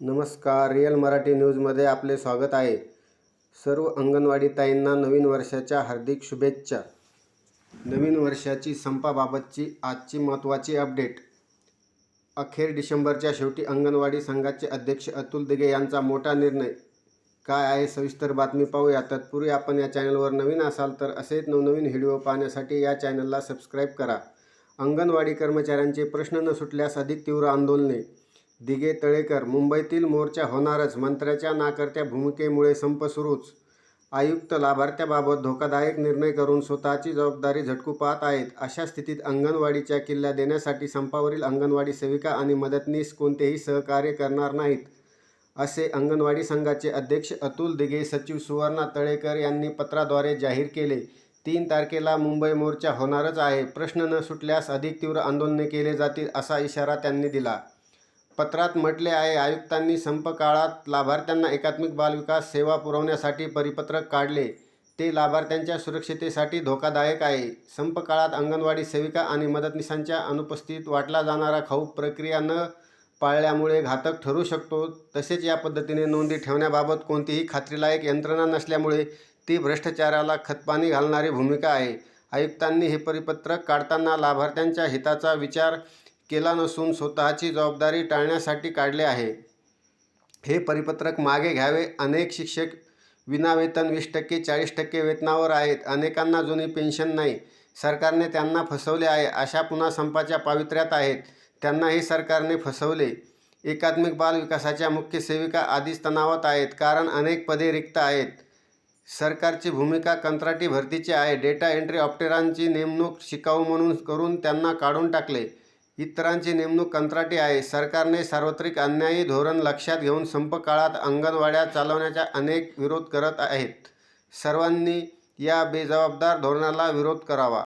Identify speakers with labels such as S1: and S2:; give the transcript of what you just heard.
S1: नमस्कार रिअल मराठी न्यूजमध्ये आपले स्वागत आहे. सर्व अंगणवाडी ताईंना नवीन वर्षाच्या हार्दिक शुभेच्छा. नवीन वर्षाची संपाबाबतची आजची महत्त्वाची अपडेट. अखेर डिसेंबरच्या शेवटी अंगणवाडी संघाचे अध्यक्ष अतुल दिघे यांचा मोठा निर्णय. काय आहे सविस्तर बातमी पाहूया. तत्पूर्वी आपण या चॅनलवर नवीन असाल तर असेच नवनवीन व्हिडिओ पाहण्यासाठी या चॅनलला सबस्क्राईब करा. अंगणवाडी कर्मचाऱ्यांचे प्रश्न न सुटल्यास अधिक तीव्र आंदोलने. दिगे तळेकर मुंबईतील मोर्चा होणारच मंत्र्याच्या नाकर्त्या भूमिकेमुळे संप सुरूच. आयुक्त लाभार्थ्याबाबत धोकादायक निर्णय करून स्वतःची जबाबदारी झटकू पाहत आहेत. अशा स्थितीत अंगणवाडीच्या किल्ल्या देण्यासाठी संपावरील अंगणवाडी सेविका आणि मदतनीस कोणतेही सहकार्य करणार नाहीत असे अंगणवाडी संघाचे अध्यक्ष अतुल दिघे सचिव सुवर्णा तळेकर यांनी पत्राद्वारे जाहीर केले. तीन तारखेला मुंबई मोर्चा होणारच आहे. प्रश्न न सुटल्यास अधिक तीव्र आंदोलने केले जातील असा इशारा त्यांनी दिला. पत्रात म्हटले आहे आयुक्तांनी संप काळात लाभार्थ्यांना एकात्मिक बालविकास सेवा पुरवण्यासाठी परिपत्रक काढले. ते लाभार्थ्यांच्या सुरक्षितेसाठी धोकादायक आहे. संप काळात अंगणवाडी सेविका आणि मदतनीसांच्या अनुपस्थित वाटला जाणारा खाऊ प्रक्रिया न पाळल्यामुळे घातक ठरू शकतो. तसेच या पद्धतीने नोंदी ठेवण्याबाबत कोणतीही खात्रीलायक यंत्रणा नसल्यामुळे ती भ्रष्टाचाराला खतपाणी घालणारी भूमिका आहे. आयुक्तांनी हे परिपत्रक काढताना लाभार्थ्यांच्या हिताचा विचार केला नसून स्वतःची जबाबदारी टाळण्यासाठी काढले आहे. हे परिपत्रक मागे घ्यावे. अनेक शिक्षक विनावेतन वीस टक्के चाळीस टक्के वेतनावर आहेत. अनेकांना जुनी पेन्शन नाही. सरकारने त्यांना फसवले आहे. अशा पुन्हा संपाच्या पावित्र्यात आहेत. त्यांनाही सरकारने फसवले. एकात्मिक बाल विकासाच्या मुख्य सेविका आधीच तणावात आहेत. कारण अनेक पदे रिक्त आहेत. सरकारची भूमिका कंत्राटी भरतीची आहे. डेटा एंट्री ऑप्टेरांची नेमणूक शिकाऊ म्हणून करून त्यांना काढून टाकले. इतरांची नेमणूक कंत्राटी आहे. सरकारने सार्वत्रिक अन्यायी धोरण लक्षात घेऊन संप काळात अंगणवाड्या चालवण्याचा अनेक विरोध करत आहेत. सर्वांनी या बेजबाबदार धोरणाला विरोध करावा.